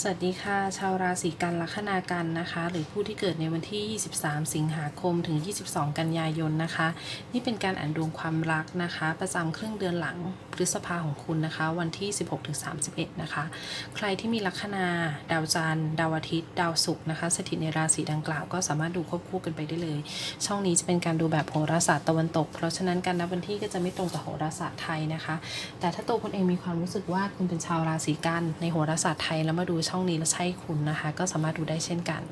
สวัสดีค่ะ ชาวราศีกันลัคนากันนะคะ หรือผู้ที่เกิดในวันที่ 23 สิงหาคมถึง 22 กันยายนนะคะ นี่เป็นการอ่านดวงความรักนะคะ ประจำครึ่งเดือนหลังพฤษภาของคุณนะคะ วันที่ 16ถึง31 นะคะ ใครที่มีลัคนาดาวจันทร์ดาวอาทิตย์ ดาวศุกร์นะคะ สถิตในราศีดังกล่าวก็สามารถดูควบคู่กันไปได้เลย ช่องนี้จะเป็นการดูแบบโหราศาสตร์ตะวันตก เพราะฉะนั้นการนับวันที่ก็จะไม่ตรงกับโหราศาสตร์ไทยนะคะ แต่ถ้าตัวคุณเองมีความรู้สึกว่าคุณเป็นชาวราศีกันในโหราศาสตร์ไทยแล้วมาดูช่องนี้แล้วใช่คุณนะคะ ก็สามารถดูได้เช่นกัน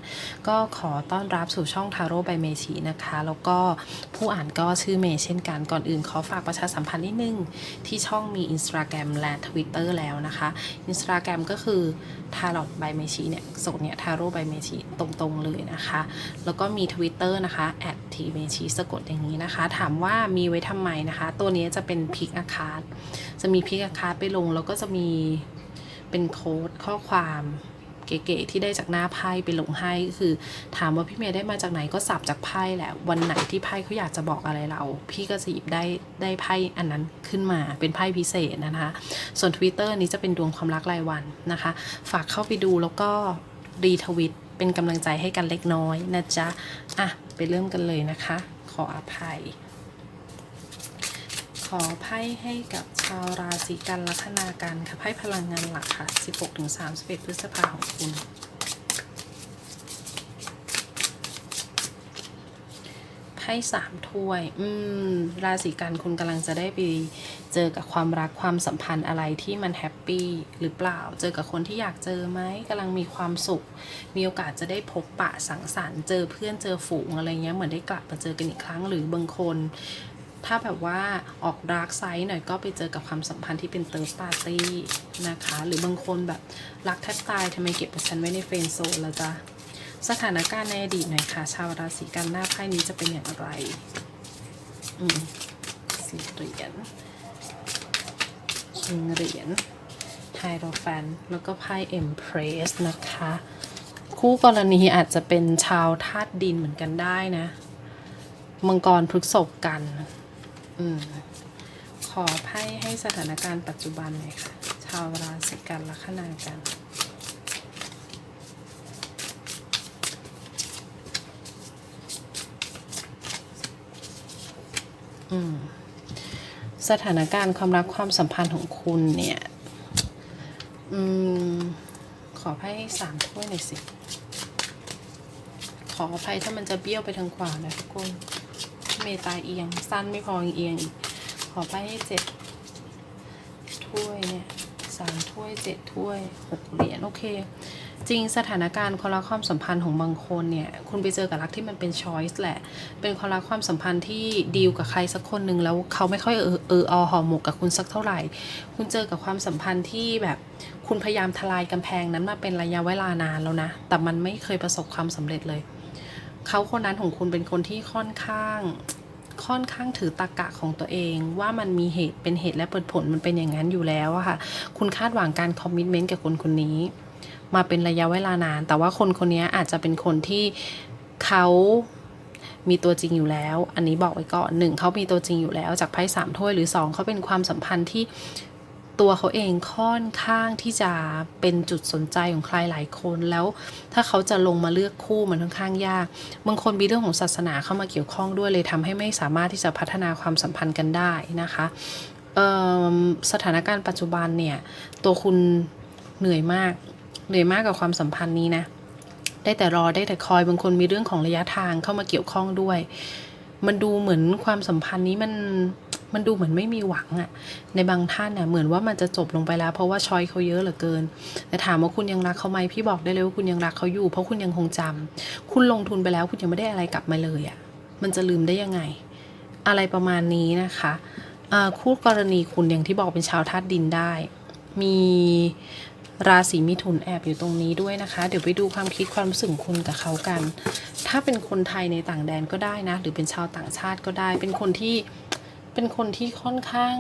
ก็ขอต้อนรับสู่ช่องทาโร่ใบเมชีนะคะ แล้วก็ผู้อ่านก็ชื่อเมย์เช่นกันก่อนอื่นขอฝากประชาสัมพันธ์นิดนึง ที่ช่องมี Instagram และ Twitter แล้วนะคะ Instagram ก็คือ t a r o t by m e c h i เนี่ยส่งเนี่ย t a r o by m e c h i ตรงๆเลยนะคะ แล้วก็มี Twitter นะคะ t m e c h i สะกดอย่างนี้นะคะ ถามว่ามีไว้ทำไมนะคะ ตัวนี้จะเป็นพิกอาคาจะมีพิกอาคาไปลงแล้วก็จะมี เป็นโค้ดข้อความเก๋ๆที่ได้จากหน้าไพ่ไปลงให้ก็คือ ถามว่าพี่เมย์ได้มาจากไหนก็สับจากไพ่แหละ วันไหนที่ไพ่เขาอยากจะบอกอะไรเรา พี่ก็จะหยิบได้ได้ไพ่อันนั้นขึ้นมาเป็นไพ่พิเศษนะคะ ส่วน Twitter นี้จะเป็นดวงความรักรายวันนะคะ ฝากเข้าไปดูแล้วก็รีทวิตเป็นกำลังใจให้กันเล็กน้อยนะจ๊ะ อะ ไปเริ่มกันเลยนะคะ ขออภัย ขอไพ่ให้กับชาวราศีกันลัคนากันค่ะไพ่พลังงานหลักค่ะ 16-31 พฤษภาของคุณ ไพ่สามถ้วย อืม ราศีกันคุณกำลังจะได้ไปเจอกับความรักความสัมพันธ์อะไรที่มันแฮปปี้หรือเปล่า เจอกับคนที่อยากเจอไหมกำลังมีความสุข มีโอกาสจะได้พบปะสังสรรค์ เจอเพื่อนเจอฝูงอะไรเงี้ย เหมือนได้กลับมาเจอกันอีกครั้ง หรือบางคน ถ้าแบบว่าออกดาร์กไซด์หน่อยก็ไปเจอกับความสัมพันธ์ที่เป็นเติร์ดปาร์ตี้นะคะ หรือบางคนแบบรักแทบตายทำไมเก็บฉันไว้ในเฟรนโซนละจ๊ะสถานการณ์ในอดีตหน่อยค่ะ ชาวราศีกันหน้าไพ่นี้จะเป็นอย่างไร อืมสี่เหรียญหนึ่งเหรียญไฮโรแฟน แล้วก็ไพ่เอ็มเพรสนะคะ คู่กรณีอาจจะเป็นชาวธาตุดินเหมือนกันได้นะ มังกรพฤกษบกัน อขอไพ่ให้สถานการณ์ปัจจุบันหน่อยค่ะ ชาวราศีกันลัคนากันสถานการณ์ความรักความสัมพันธ์ของคุณเนี่ย อืม ขอไพ่สามถ้วยหน่อยสิ ขออภัยถ้ามันจะเบี้ยวไปทางขวานะทุกคน เมตาเอียง สั้นไม่พอเอียงอีก ขอไพ่ให้เจ็ดถ้วยเนี่ยสามถ้วยเจ็ดถ้วยหกเหรียญโอเค จริงสถานการณ์ความรักความสัมพันธ์ของบางคนเนี่ย คุณไปเจอกับรักที่มันเป็นช้อยส์แหละ เป็นความรักความสัมพันธ์ที่ดีลกับใครสักคนหนึ่งแล้วเขาไม่ค่อยเออเอออหอหมกกับคุณสักเท่าไหร่ คุณเจอกับความสัมพันธ์ที่แบบคุณพยายามทลายกำแพงนั้นมาเป็นระยะเวลานานแล้วนะ แต่มันไม่เคยประสบความสำเร็จเลย เขาคนนั้นของคุณเป็นคนที่ค่อนข้าง ค่อนข้างถือตรกกะของตัวเอง ว่ามันมีเหตุเป็นเหตุและเปิดผลมันเป็นอย่างนั้นอยู่แล้วอะค่ะ คุณคาดหวังการคอมมิชเมนต์กับคนคนนี้ มาเป็นระยะเวลานาน แต่ว่าคนคนนี้อาจจะเป็นคนที่เขามีตัวจริงอยู่แล้ว อันนี้บอกไว้ก่อนหนึ่งเขามีตัวจริงอยู่แล้วจากไพ่สามถ้วยหรือสองเขาเป็นความสัมพันธ์ที่ ตัวเขาเองค่อนข้างที่จะเป็นจุดสนใจของใครหลายคนแล้ว ถ้าเขาจะลงมาเลือกคู่มันค่อนข้างยากบางคนมีเรื่องของศาสนาเข้ามาเกี่ยวข้องด้วยเลยทำให้ไม่สามารถที่จะพัฒนาความสัมพันธ์กันได้นะคะสถานการณ์ปัจจุบันเนี่ย ตัวคุณเหนื่อยมาก เหนื่อยมากกับความสัมพันธ์นี้นะ ได้แต่รอได้แต่คอยบางคนมีเรื่องของระยะทางเข้ามาเกี่ยวข้องด้วย มันดูเหมือนความสัมพันธ์นี้มัน มันดูเหมือนไม่มีหวังอะในบางท่านเนี่ยเหมือนว่ามันจะจบลงไปแล้ว เพราะว่าชอยเขาเยอะเหลือเกิน แต่ถามว่าคุณยังรักเขาไหมพี่บอกได้เลยว่าคุณยังรักเขาอยู่ เพราะคุณยังคงจำคุณลงทุนไปแล้วคุณยังไม่ได้อะไรกลับมาเลยอะมันจะลืมได้ยังไง อะไรประมาณนี้นะคะอ่าคู่กรณีคุณอย่างที่บอกเป็นชาวธาตุดินได้ มีราศีมิถุนแอบอยู่ตรงนี้ด้วยนะคะ เดี๋ยวไปดูความคิดความรู้สึกคุณกับเขากัน ถ้าเป็นคนไทยในต่างแดนก็ได้นะ หรือเป็นชาวต่างชาติก็ได้ เป็นคนที่ เป็นคนที่ค่อนข้าง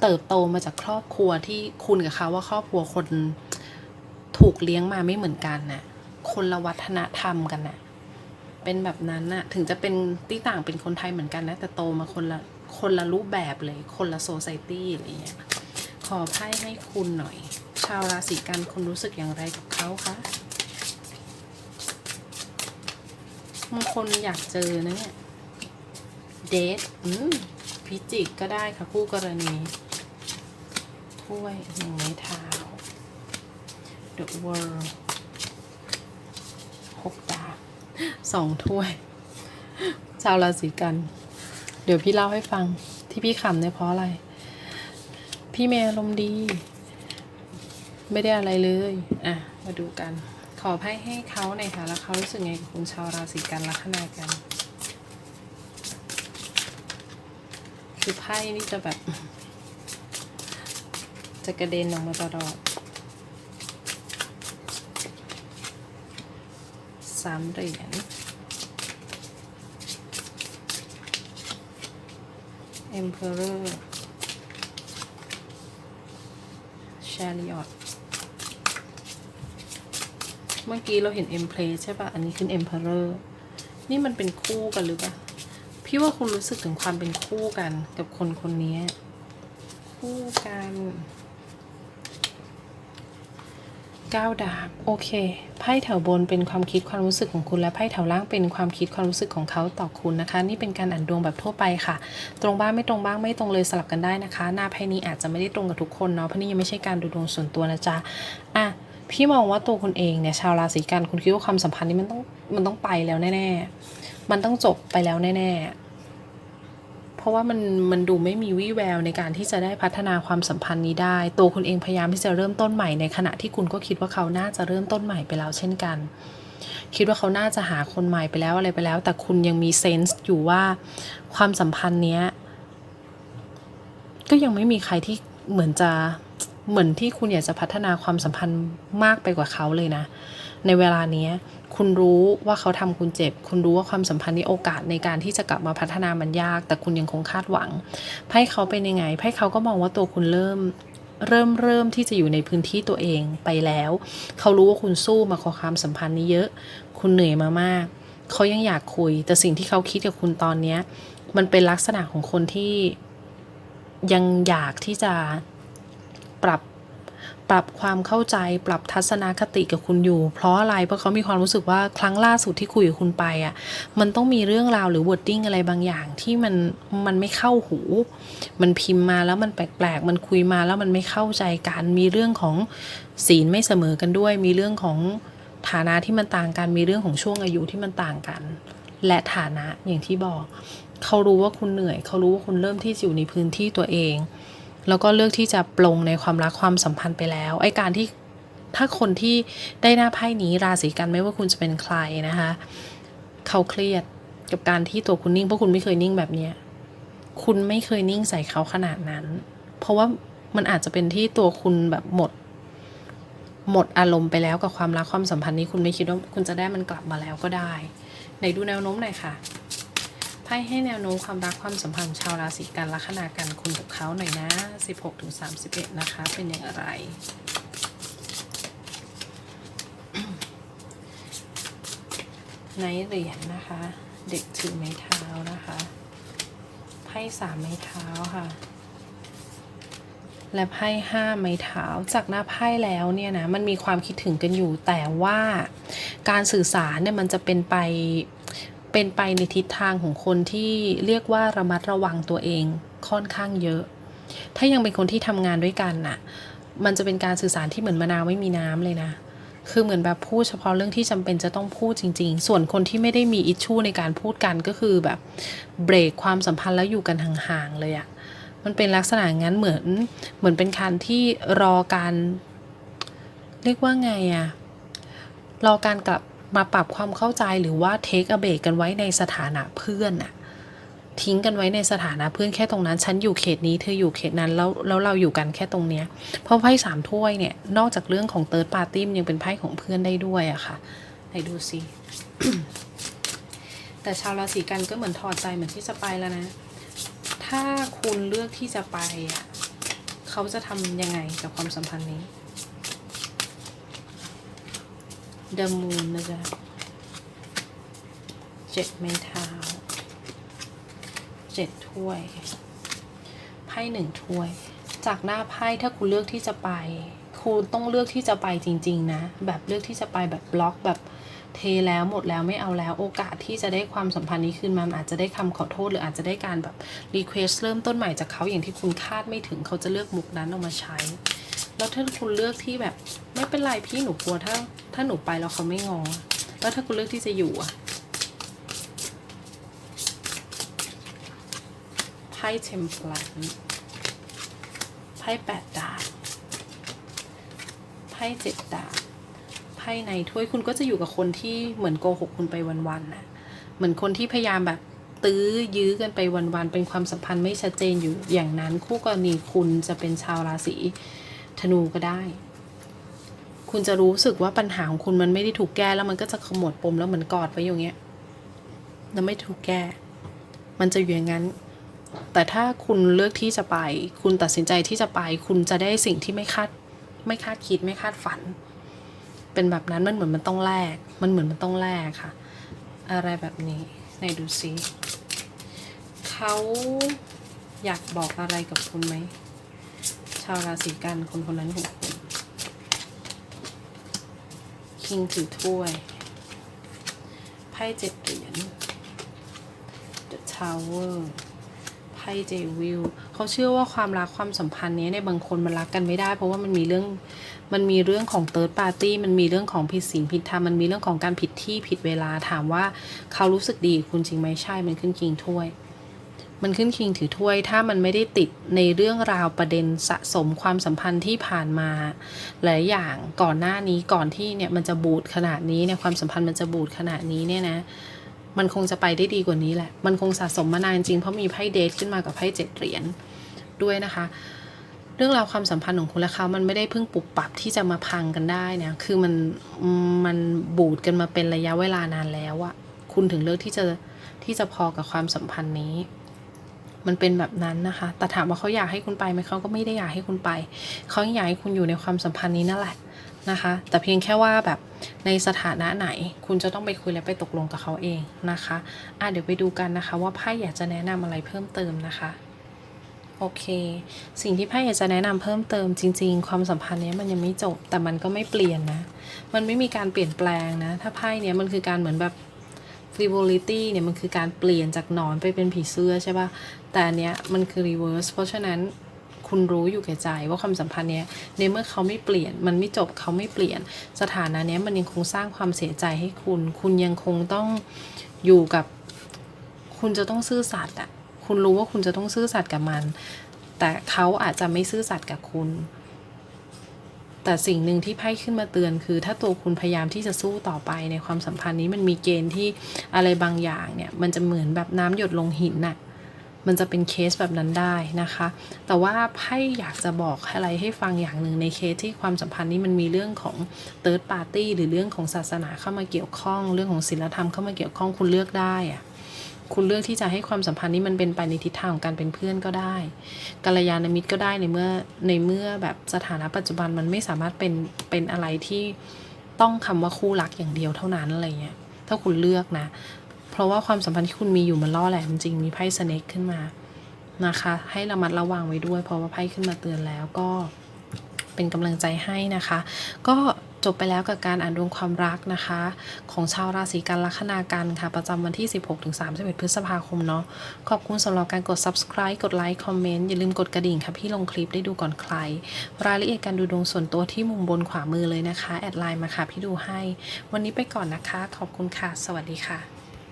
เติบโตมาจากครอบครัวที่คุณกับเขาว่าครอบครัวคนถูกเลี้ยงมาไม่เหมือนกันน่ะ คนละวัฒนธรรมกันน่ะ เป็นแบบนั้นน่ะ ถึงจะเป็นที่ต่างเป็นคนไทยเหมือนกันนะ แต่โตมาคนละคนละรูปแบบเลย คนละโซไซตี้อะไรเงี้ย ขอไพ่ให้คุณหน่อย ชาวราศีกันคุณรู้สึกอย่างไรกับเขาคะบางคนอยากเจอนะเนี่ย เดทอืม พิจิกก็ได้ค่ะคู่กรณีถ้วยหนึ่งไม้เท้า The World หกดาบสองถ้วย ชาวราศีกัน เดี๋ยวพี่เล่าให้ฟังที่พี่ขำเนี่ยเพราะอะไร พี่เมย์อารมณ์ดี ไม่ได้อะไรเลย อะ มาดูกัน ขอไพ่ให้เขาหน่อยค่ะ แล้วเขารู้สึกไงกับคุณชาวราศีกันลัคนากัน คือไพ่นี่จะแบบ จะกระเด็นออกมาตลอดสามเหรียญ Emperor Chariot เมื่อกี้เราเห็น Empress ใช่ปะอันนี้ขึ้น Emperor นี่มันเป็นคู่กันหรือปะ พี่ว่าคุณรู้สึกถึงความเป็นคู่กันกับคนคนนี้ คู่กันก้าวดาบโอเคไพ่แถวบนเป็นความคิดความรู้สึกของคุณและไพ่แถวล่างเป็นความคิดความรู้สึกของเขาต่อคุณนะคะ นี่เป็นการอ่านดวงแบบทั่วไปค่ะ ตรงบ้างไม่ตรงบ้างไม่ตรงเลยสลับกันได้นะคะ หน้าไพ่นี้อาจจะไม่ได้ตรงกับทุกคนเนาะเพราะนี่ยังไม่ใช่การดูดวงส่วนตัวนะจ๊ะอะพี่มองว่าตัวคุณเองเนี่ยชาวราศีกันคุณคิดว่าความสัมพันธ์นี้มันต้องมันต้องไปแล้วแน่ๆ มันต้องจบไปแล้วแน่ๆ เพราะว่ามันมันดูไม่มีวี่แววในการที่จะได้พัฒนาความสัมพันธ์นี้ได้ ตัวคุณเองพยายามที่จะเริ่มต้นใหม่ในขณะที่คุณก็คิดว่าเขาน่าจะเริ่มต้นใหม่ไปแล้วเช่นกัน คิดว่าเขาน่าจะหาคนใหม่ไปแล้วอะไรไปแล้ว แต่คุณยังมีเซนส์อยู่ว่าความสัมพันธ์เนี้ยก็ยังไม่มีใครที่เหมือนจะเหมือนที่คุณอยากจะพัฒนาความสัมพันธ์มากไปกว่าเขาเลยนะ ในเวลานี้ คุณรู้ว่าเขาทำคุณเจ็บ คุณรู้ว่าความสัมพันธ์นี้โอกาสในการที่จะกลับมาพัฒนามันยาก แต่คุณยังคงคาดหวังไพ่เขาเป็นยังไงไพ่เขาก็มองว่าตัวคุณเริ่มเริ่มเริ่มที่จะอยู่ในพื้นที่ตัวเองไปแล้ว เขารู้ว่าคุณสู้มาขอความสัมพันธ์นี้เยอะ คุณเหนื่อยมามาก เขายังอยากคุย แต่สิ่งที่เขาคิดกับคุณตอนเนี้ยมันเป็นลักษณะของคนที่ยังอยากที่จะ ปรับความเข้าใจปรับทัศนคติกับคุณอยู่ เพราะอะไรเพราะเขามีความรู้สึกว่าครั้งล่าสุดที่คุยกับคุณไปอะมันต้องมีเรื่องราวหรือ wording อะไรบางอย่างที่มันมันไม่เข้าหู มันพิมพ์มาแล้วมันแปลกๆ มันคุยมาแล้วมันไม่เข้าใจกันมีเรื่องของศีลไม่เสมอกันด้วย มีเรื่องของฐานะที่มันต่างกันมีเรื่องของช่วงอายุที่มันต่างกัน และฐานะอย่างที่บอก เขารู้ว่าคุณเหนื่อย เขารู้ว่าคุณเริ่มที่จะอยู่ในพื้นที่ตัวเอง แล้วก็เลือกที่จะปลงในความรักความสัมพันธ์ไปแล้วไอ้การที่ถ้าคนที่ได้หน้าไพ่นี้ราศีกันไม่ว่าคุณจะเป็นใครนะคะเขาเครียดกับการที่ตัวคุณนิ่งเพราะคุณไม่เคยนิ่งแบบเนี้ยคุณไม่เคยนิ่งใส่เขาขนาดนั้น เพราะว่ามันอาจจะเป็นที่ตัวคุณแบบหมด หมดอารมณ์ไปแล้วกับความรักความสัมพันธ์นี้คุณไม่คิดว่าคุณจะได้มันกลับมาแล้วก็ได้ไหนดูแนวโน้มหน่อยค่ะ พ่ให้แนวโน้มความรักความสัมพันธ์ชาวราศีกันลัคนากันคุณกับเขาหน่อยนะ 16ถึง31 นะคะ เป็นอย่างไร ในเหรียญนะคะ เด็กถือไม้เท้านะคะไพ่สามไม้เท้าค่ะ และไพ่ห้าไม้เท้าจากหน้าไพ่แล้วเนี่ยนะมันมีความคิดถึงกันอยู่แต่ว่าการสื่อสารเนี่ยมันจะเป็นไป เป็นไปในทิศทางของคนที่เรียกว่าระมัดระวังตัวเองค่อนข้างเยอะ ถ้ายังเป็นคนที่ทำงานด้วยกันน่ะ มันจะเป็นการสื่อสารที่เหมือนมะนาวไม่มีน้ำเลยนะ คือเหมือนแบบพูดเฉพาะเรื่องที่จำเป็นจะต้องพูดจริง ๆ ส่วนคนที่ไม่ได้มีอิชชูในการพูดกันก็คือแบบเบรกความสัมพันธ์แล้วอยู่กันห่างๆเลยอะมันเป็นลักษณะงั้นเหมือนเหมือนเป็นการที่รอการ เรียกว่าไงอะรอการกลับ มาปรับความเข้าใจหรือว่าเทคอเบรกกันไว้ในสถานะเพื่อนอะทิ้งกันไว้ในสถานะเพื่อนแค่ตรงนั้น ฉันอยู่เขตนี้เธออยู่เขตนั้นแล้วแล้วเราอยู่กันแค่ตรงเนี้ยเพราะไพ่สามถ้วยเนี่ย นอกจากเรื่องของเติร์ดปาร์ตี้ยังเป็นไพ่ของเพื่อนได้ด้วยอะค่ะไหนดูสิแต่ชาวราศีกันก็เหมือนถอดใจเหมือนที่จะไปแล้วนะ ถ้าคุณเลือกที่จะไปอะเขาจะทำยังไงกับความสัมพันธ์นี้ The Moon นะจ๊ะเจ็ดไม้เท้าเจ็ดถ้วย ไพ่หนึ่งถ้วย จากหน้าไพ่ถ้าคุณเลือกที่จะไป คุณต้องเลือกที่จะไปจริง ๆ นะ แบบเลือกที่จะไปแบบบล็อกแบบเทแล้วหมดแล้วไม่เอาแล้วโอกาสที่จะได้ความสัมพันธ์นี้คืนมามนอาจจะได้คำขอโทษ หรืออาจจะได้การแบบรีเควสเริ่มต้นใหม่จากเขาอย่างที่คุณคาดไม่ถึงเขาจะเลือกมุกนั้นออกมาใช้ แล้วถ้าคุณเลือกที่แบบ ไม่เป็นไรพี่หนูกลัวถ้า ถ้าหนูไปแล้วเขาไม่งอ แล้วถ้าคุณเลือกที่จะอยู่อะไพ่เทมเพลนไพ่แปดดาบไพ่เจ็ดดาบไพ่ในถ้วยคุณก็จะอยู่กับคนที่เหมือนโกหกคุณไปวันๆน่ะเหมือนคนที่พยายามแบบตื้อยื้อกันไปวันๆ เป็นความสัมพันธ์ไม่ชัดเจนอยู่อย่างนั้นคู่กรณีคุณจะเป็นชาวราศี ธนูก็ได้ คุณจะรู้สึกว่าปัญหาของคุณมันไม่ได้ถูกแก้แล้วมันก็จะขมวดปมแล้วเหมือนกอดไว้อย่างเงี้ยแล้วไม่ถูกแก้ มันจะอยู่อย่างนั้น แต่ถ้าคุณเลือกที่จะไป คุณตัดสินใจที่จะไป คุณจะได้สิ่งที่ไม่คาดไม่คาดคิดไม่คาดฝัน เป็นแบบนั้นมันเหมือนมันต้องแลกมันเหมือนมันต้องแลกค่ะ อะไรแบบนี้ไหนดูซิเขาอยากบอกอะไรกับคุณไหมาวราศีกันคนคนนั้นของคุณคิงถือถ้วย ไพ่เจ็ดเหรียญ The Tower ไพ่เจวิลเขาเชื่อว่าความรักความสัมพันธ์เนี้ยในบางคนมันรักกันไม่ได้ เพราะว่ามันมีเรื่องมันมีเรื่องของเติร์ดปาร์ตี้มันมีเรื่องของผิดศีลผิดธรรมมันมีเรื่องของการผิดที่ผิดเวลาถามว่าเขารู้สึกดีคุณจริงไหมใช่มันขึ้นคิงถ้วย มันขึ้นคิงถือถ้วย ถ้ามันไม่ได้ติดในเรื่องราวประเด็นสะสมความสัมพันธ์ที่ผ่านมา หลายอย่างก่อนหน้านี้ก่อนที่เนี่ยมันจะบูดขนาดนี้เนี่ยความสัมพันธ์มันจะบูดขนาดนี้เนี่ยนะมันคงจะไปได้ดีกว่านี้แหละ มันคงสะสมมานานจริงเพราะมีไพ่เดทขึ้นมากับไพ่เจ็ดเหรียญด้วยนะคะ เรื่องราวความสัมพันธ์ของคุณและเขามันไม่ได้เพิ่งปรับปรับที่จะมาพังกันได้นะ คือมันมันบูดกันมาเป็นระยะเวลานานแล้วอะคุณถึงเลือกที่จะที่จะพอกับความสัมพันธ์นี้ มันเป็นแบบนั้นนะคะ แต่ถามว่าเขาอยากให้คุณไปไหมเขาก็ไม่ได้อยากให้คุณไป เขาอยากให้คุณอยู่ในความสัมพันธ์นี้นั่นแหละนะคะ แต่เพียงแค่ว่าแบบในสถานะไหน คุณจะต้องไปคุยและไปตกลงกับเขาเองนะคะอะเดี๋ยวไปดูกันนะคะ ว่าไพ่อยากจะแนะนำอะไรเพิ่มเติมนะคะโอเค สิ่งที่ไพ่อยากจะแนะนำเพิ่มเติมจริง ๆ ความสัมพันธ์นี้มันยังไม่จบ แต่มันก็ไม่เปลี่ยนนะ มันไม่มีการเปลี่ยนแปลงนะ ถ้าไพ่เนี้ยมันคือการเหมือนแบบ frivolity เนี่ยมันคือการเปลี่ยนจากหนอนไปเป็นผีเสื้อใช่ปะ่ะ แต่อันเนี้ยมันคือ reverse เพราะฉะนั้นคุณรู้อยู่แก่ใจว่าความสัมพันธ์เนี้ยในเมื่อเขาไม่เปลี่ยน มันไม่จบเขาไม่เปลี่ยน สถานะเนี้ยมันยังคงสร้างความเสียใจให้คุณ คุณยังคงต้องอยู่กับ คุณจะต้องซื่อสัตย์อะคุณรู้ว่าคุณจะต้องซื่อสัตย์กับมัน แต่เขาอาจจะไม่ซื่อสัตย์กับคุณ แต่สิ่งหนึ่งที่ไพ่ขึ้นมาเตือนคือ ถ้าตัวคุณพยายามที่จะสู้ต่อไปในความสัมพันธ์นี้มันมีเกณฑ์ที่อะไรบางอย่างเนี่ยมันจะเหมือนแบบน้ำหยดลงหินน่ะมันจะเป็นเคสแบบนั้นได้นะคะ แต่ว่าไพ่อยากจะบอกอะไรให้ฟังอย่างหนึ่งในเคสที่ความสัมพันธ์นี้มันมีเรื่องของ third party หรือเรื่องของศาสนาเข้ามาเกี่ยวข้อง เรื่องของศีลธรรมเข้ามาเกี่ยวข้องคุณเลือกได้อะ คุณเลือกที่จะให้ความสัมพันธ์นี้มันเป็นไปในทิศทางของการเป็นเพื่อนก็ได้กัลยาณมิตรก็ได้ในเมื่อในเมื่อแบบสถานะปัจจุบันมันไม่สามารถเป็นเป็นอะไรที่ต้องคำว่าคู่รักอย่างเดียวเท่านั้นอะไรเงี้ยถ้าคุณเลือกนะ เพราะว่าความสัมพันธ์ที่คุณมีอยู่มันล่อแหลมจริงมีไพ่สเน็กขึ้นมานะคะ ให้ระมัดระวังไว้ด้วย เพราะว่าไพ่ขึ้นมาเตือนแล้วก็เป็นกำลังใจให้นะคะ ก็ จบไปแล้วกับการอ่านดวงความรักนะคะ ของชาวราศีกันลัคนากันค่ะ ประจำวันที่ 16-31 พฤษภาคมเนาะขอบคุณสำหรับการกด subscribe กดไลค์คอมเมนต์อย่าลืมกดกระดิ่งค่ะ พี่ลงคลิปได้ดูก่อนใคร รายละเอียดการดูดวงส่วนตัวที่มุมบนขวามือเลยนะคะ แอดไลน์มาค่ะ พี่ดูให้ วันนี้ไปก่อนนะคะ ขอบคุณค่ะ สวัสดีค่ะ